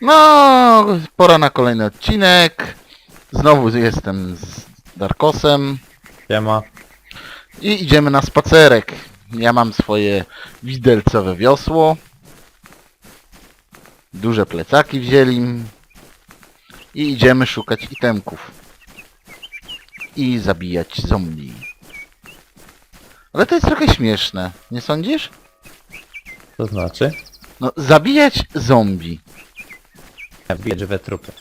No, pora na kolejny odcinek. Znowu jestem z Darkosem Siema. i idziemy na spacerek. Ja mam swoje widelcowe wiosło. Duże plecaki wzięli. I idziemy szukać itemków. I zabijać zombie. Ale to jest trochę śmieszne, nie sądzisz? To znaczy? No, zabijać zombie. Bije żywe trupy.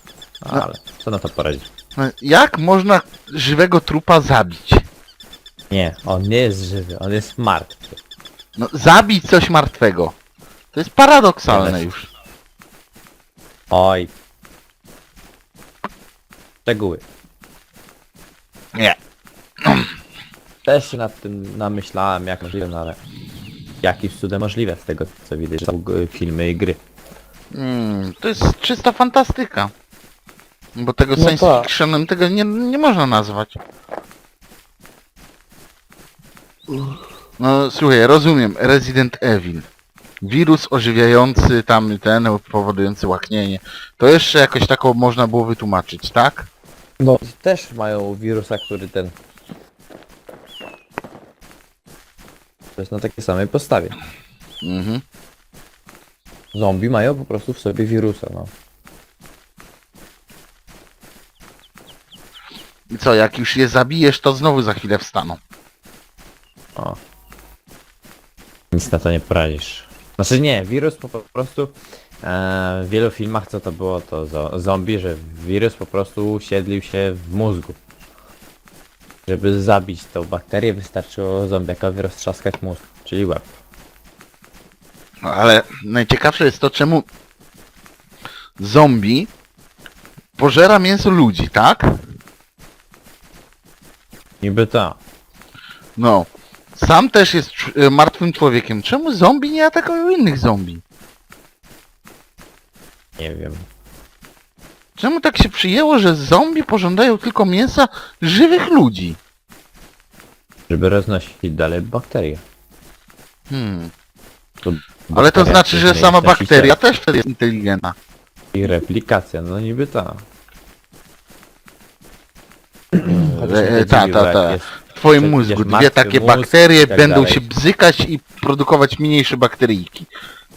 No, No. ale co na to poradzić? No, Jak można żywego trupa zabić? Nie, on nie jest żywy, on jest martwy. No, zabić coś martwego. To jest paradoksalne Ale- już. Oj. Szczegóły. Nie. Też się nad tym namyślałem jak możliwe, no ale jakimś cudem możliwe z tego co widać, że są g- filmy i gry. Mm, to jest czysta fantastyka. Bo tego No science tak. fictionem tego nie, nie można nazwać. No słuchaj, rozumiem. Resident Evil. Wirus ożywiający tam ten, powodujący łaknienie. To jeszcze jakoś taką można było wytłumaczyć, tak? No też mają wirusa, który ten... To jest na takiej samej podstawie. Mhm. Zombie mają po prostu w sobie wirusa, no. I co, jak już je zabijesz, to znowu za chwilę wstaną. O. Nic na to nie poradzisz. Znaczy nie, wirus po, po prostu e, w wielu filmach co to było to zo, zombie, że wirus po prostu usiedlił się w mózgu. Żeby zabić tą bakterię wystarczyło zombiakowi roztrzaskać mózg, czyli łeb. No, ale najciekawsze jest to, czemu zombie pożera mięso ludzi, tak? Niby to. No. Sam też jest e, martwym człowiekiem. Czemu zombie nie atakują innych zombie? Nie wiem. Czemu tak się przyjęło, że zombie pożądają tylko mięsa żywych ludzi? Żeby roznosić dalej bakterie. Hmm. To Ale to znaczy, że sama bakteria też wtedy jest inteligentna. I replikacja, no niby to. E, ta, ta, ta. W twoim mózgu dwie martwy takie mózg bakterie tak będą dalej. się bzykać i produkować mniejsze bakteryjki.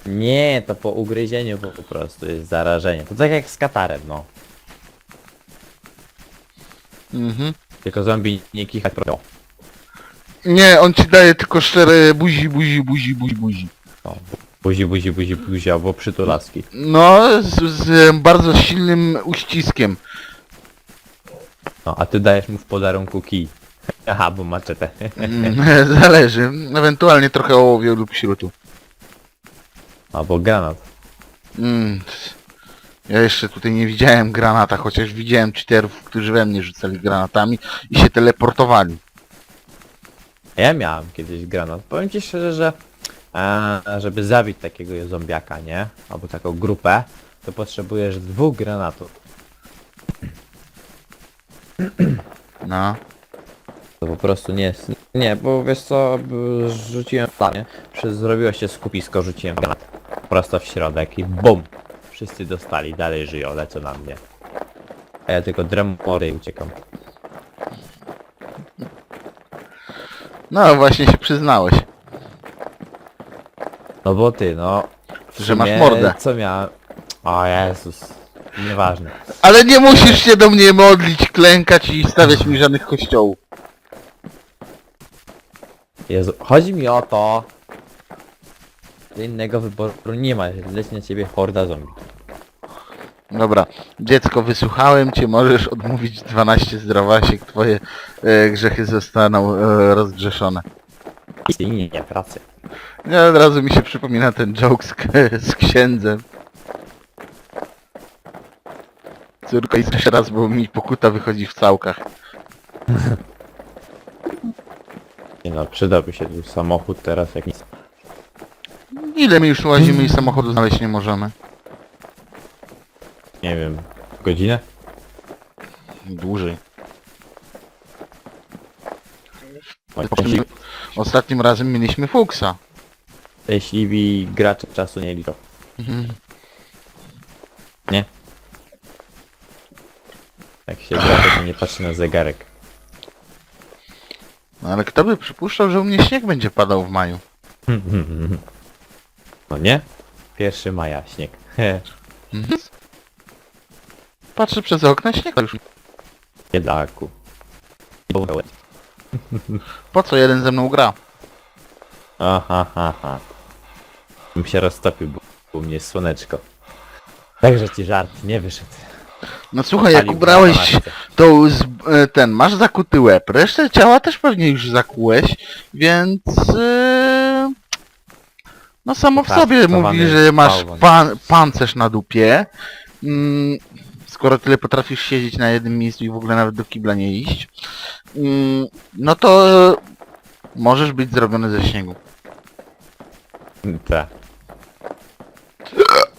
Nie, to po ugryzieniu po, po prostu jest zarażenie. To tak jak z katarem, no. Mhm. Tylko zombie nie kicha pro. Nie, on ci daje tylko szczere buzi, buzi, buzi, buzi, buzi. No. Buzi, buzi, buzi, buzi, albo przytulaski. No, z, z bardzo silnym uściskiem. No, a ty dajesz mu w podarunku kij. Aha, bo maczetę. Mm, Zależy. Ewentualnie trochę ołowiu lub śrutu. albo granat. Mm. Ja jeszcze tutaj nie widziałem granata, chociaż widziałem cheaterów, którzy we mnie rzucali granatami i się teleportowali. Ja miałem kiedyś granat. Powiem ci szczerze, że e, żeby zabić takiego zombiaka, nie? Albo taką grupę, to potrzebujesz dwóch granatów. No. To po prostu nie jest... Nie, bo wiesz co, b- rzuciłem przez zrobiło się skupisko, rzuciłem granat prosto w środek i BUM! Wszyscy dostali, dalej żyją, lecą na mnie. A ja tylko dremory i uciekam. No właśnie się przyznałeś. No bo ty, no... w Że masz sumie mordę. Co miałem... O Jezus, nieważne. Ale nie musisz się do mnie modlić, klękać i stawiać mi żadnych kościołów. Jezu, chodzi mi o to... że Innego wyboru nie ma, że leci na ciebie horda zombie. Dobra, dziecko, wysłuchałem cię, możesz odmówić 12 zdrowasiek, twoje e, grzechy zostaną e, rozgrzeszone. I nie, nie, pracy. Ja od razu mi się przypomina ten joke z, z księdzem. Córko i jeszcze raz, bo mi pokuta wychodzi w całkach. Nie no, przydałby się tu samochód teraz jak nic. Ile my już łazimy i samochodu znaleźć nie możemy? Nie wiem, godzinę? Dłużej. Poprzednim- Ostatnim razem mieliśmy fuksa. Jeśli gracze czasu nie liczą. Mhm. Nie. Jak się gra, to się nie patrzy na zegarek. No ale kto by przypuszczał, że u mnie śnieg będzie padał w maju? No nie? Pierwszy maja, śnieg. Mhm. Patrzę przez okno, śnieg już. Biedaku. Po co jeden ze mną gra? Aha, ha, ha. Bym się roztopił, bo u mnie jest słoneczko. Także ci żart nie wyszedł. No słuchaj, jak Palił ubrałeś na masce. to z, e, ten, masz zakuty łeb, resztę ciała też pewnie już zakułeś, więc e, no samo w sobie mówi, że masz bałwan. pan, pancerz na dupie. Mm, skoro tyle potrafisz siedzieć na jednym miejscu i w ogóle nawet do kibla nie iść, mm, no to możesz być zrobiony ze śniegu. Tak.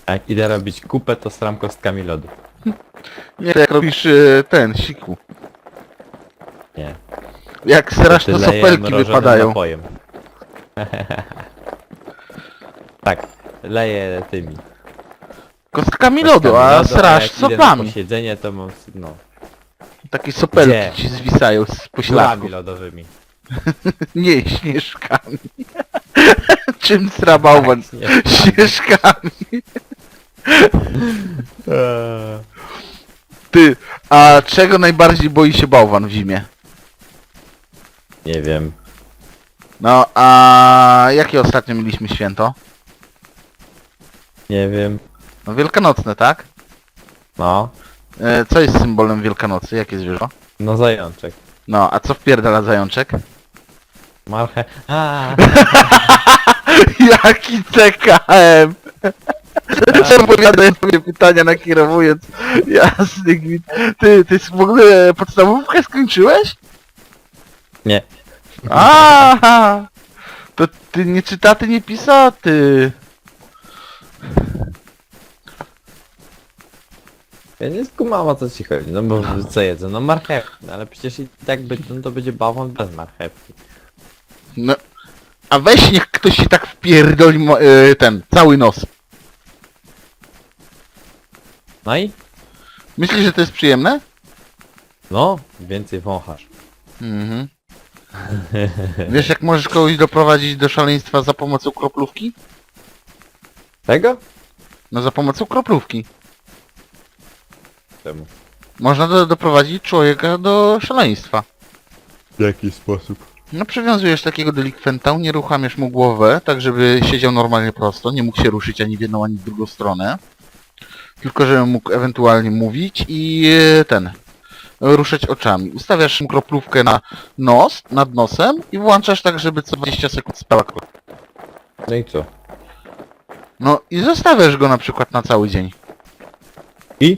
A Jak idę robić kupę, to stram kostkami lodu. Nie, jak robisz e, ten, siku. Nie. Jak srasz, to leję sopelki mrożonym wypadają. Napojem. tak, leję tymi. Kostkami lodu, a srasz sopami. posiedzenie to mam, no, Takie sopelki Gdzie? ci zwisają z kulami pośladku. lodowymi. Nie, śnieżkami. Czym sra bałwan? Tak, nie. Śnieżkami. Eee, Ty, a czego najbardziej boi się bałwan w zimie? Nie wiem. No, a jakie ostatnio mieliśmy święto? Nie wiem. No wielkanocne, tak? No. E, co jest symbolem Wielkanocy? Jakie zwierzę? No zajączek. No, a co wpierdala zajączek? Marche. A, Jaki CKM! Odpowiadając sobie pytania nakierowując. Jasny gwint. Ty, ty w ogóle podstawówkę skończyłeś? Nie. Aha! To ty nie czytaty, nie pisaty. Ja nie skumam o co ci chodzi. No bo co jedzę? No marchewki. No, ale przecież i tak by, no to będzie bałwan bez marchewki. No. A weź niech ktoś ci tak wpierdoli mo- e, ten, cały nos. No i? Myślisz, że to jest przyjemne? No, więcej wąchasz. Mhm. Wiesz jak możesz kogoś doprowadzić do szaleństwa za pomocą kroplówki? Tego? No za pomocą kroplówki. Można do, doprowadzić człowieka do szaleństwa. W jaki sposób? No przywiązujesz takiego delikwenta, unieruchamiasz mu głowę, tak żeby siedział normalnie prosto, nie mógł się ruszyć ani w jedną, ani w drugą stronę. Tylko żeby mógł ewentualnie mówić i e, ten, ruszać oczami. Ustawiasz mu kroplówkę na nos, nad nosem i włączasz tak, żeby co 20 sekund spała kroplówka. No i co? No i zostawiasz go na przykład na cały dzień. I?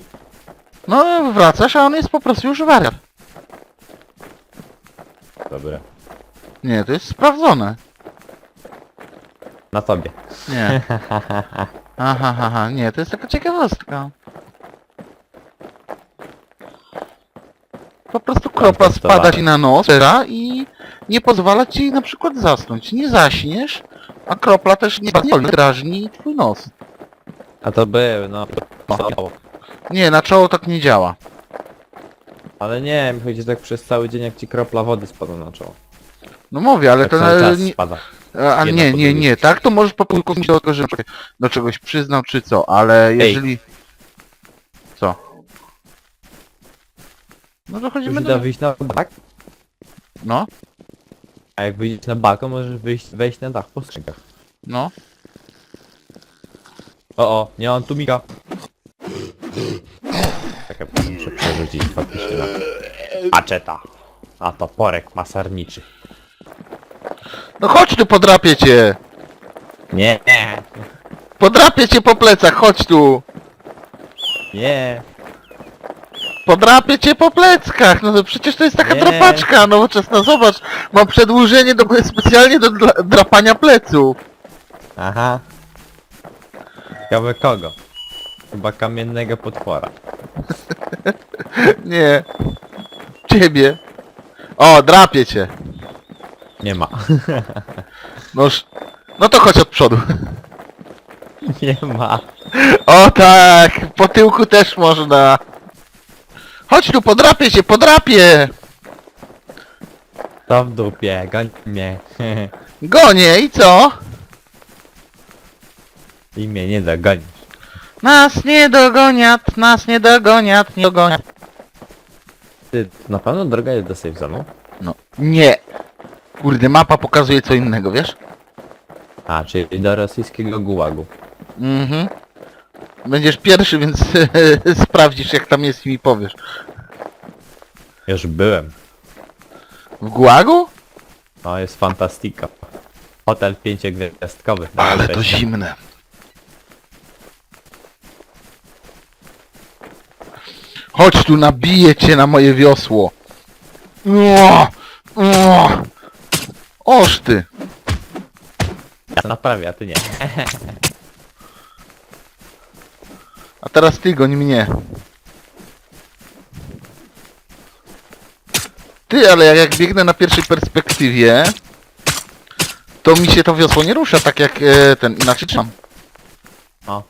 No wracasz, a on jest po prostu już wariat. Dobra. Nie, to jest sprawdzone. Na tobie. Nie. Aha, aha, aha, nie, to jest taka ciekawostka. Po prostu kropla spada ci na nos i nie pozwala ci na przykład zasnąć. Nie zaśniesz, a kropla też nie drażni twój nos. A to był, no. Nie, na czoło tak nie działa. Ale nie, mi chodzi tak przez cały dzień jak ci kropla wody spada na czoło. No mówię, ale Tak to... cały na- czas nie, spada. a jedna nie, po nie, drugiej. nie, tak to możesz po prostu komuś do tego, że do czegoś przyznał czy co, ale jeżeli... Co? No to chodzimy Musi do... da wyjść na bak, No, a jak wyjdziesz na balkon, możesz wyjść, wejść na dach po skrzynkach. no. O, o, nie mam tu miga. Aczeta. A toporek masarniczy. No chodź tu, podrapię cię! Nie, nie, Podrapię cię po plecach, chodź tu! nie. Podrapię cię po pleckach! No to przecież to jest taka Nie. drapaczka nowoczesna, zobacz! Mam przedłużenie do, specjalnie do dla, drapania pleców! Aha. Ciekawe kogo? Chyba kamiennego potwora. Nie. Ciebie. O, drapię cię! Nie ma. Noż... No to chodź od przodu. Nie ma. O tak, po tyłku też można. Chodź tu, podrapię się, podrapię! To w dupie, goń mnie. Gonię i co? I mnie nie dogonisz. Nas nie dogoniat, nas nie dogoniat, nie dogoniat. Ty, na pewno droga jest do safe zone'u? No, nie. Kurde, mapa pokazuje co innego, wiesz? A, czyli do rosyjskiego gułagu. Mhm. Będziesz pierwszy, więc sprawdzisz jak tam jest i mi powiesz. Już byłem. W Gułagu? No, jest fantastika. Hotel pięciogwiazdkowy. Ale to zimne. Chodź tu, nabiję cię na moje wiosło. O, o. Oż ty. Ja to naprawię, a ty nie. A teraz ty goń mnie. Ty, ale jak, jak biegnę na pierwszej perspektywie, to mi się to wiosło nie rusza tak jak e, ten, inaczej trzymam. No,